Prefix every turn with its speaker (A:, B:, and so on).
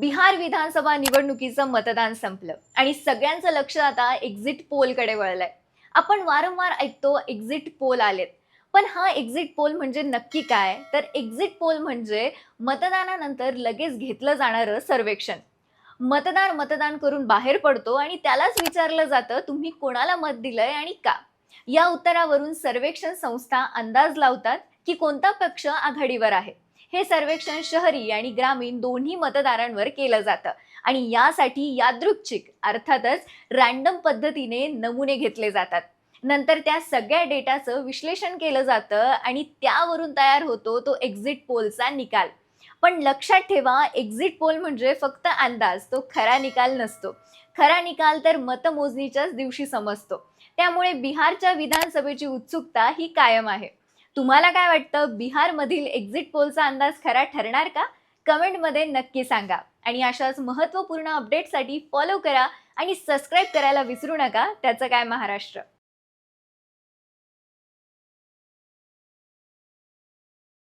A: बिहार विधानसभा निवडणुकीचं मतदान संपलं. आणि सगळ्यांचं लक्ष आता एक्झिट पोलकडे वळलंय. आपण वारंवार ऐकतो एक्झिट पोल आलेत. पण हा एक्झिट पोल म्हणजे नक्की काय? तर एक्झिट पोल म्हणजे मतदानानंतर लगेच घेतलं जाणारं सर्वेक्षण. मतदार मतदान करून बाहेर पडतो आणि त्यालाच विचारलं जातं तुम्ही कोणाला मत दिलंय आणि का? या उत्तरावरून सर्वेक्षण संस्था अंदाज लावतात की कोणता पक्ष आघाडीवर आहे. हे सर्वेक्षण शहरी आणि ग्रामीण दोन्ही मतदारांवर केलं जातं. आणि यासाठी यादृच्छिक अर्थातच रॅन्डम पद्धतीने नमुने घेतले जातात. नंतर त्या सगळ्या डेटाचं विश्लेषण केलं जातं आणि त्यावरून तयार होतो तो एक्झिट पोलचा निकाल. पण लक्षात ठेवा एक्झिट पोल म्हणजे फक्त अंदाज तो खरा निकाल नसतो. खरा निकाल तर मतमोजणीच्याच दिवशी समजतो. त्यामुळे बिहारच्या विधानसभेची उत्सुकता ही कायम आहे. तुम्हाला काय वाटतं? बिहारमधील एक्झिट पोलचा अंदाज खरा ठरणार का? कमेंटमध्ये नक्की सांगा. आणि अशाच महत्त्वपूर्ण अपडेटसाठी फॉलो करा आणि सबस्क्राईब करायला विसरू नका. त्याचं काय महाराष्ट्र?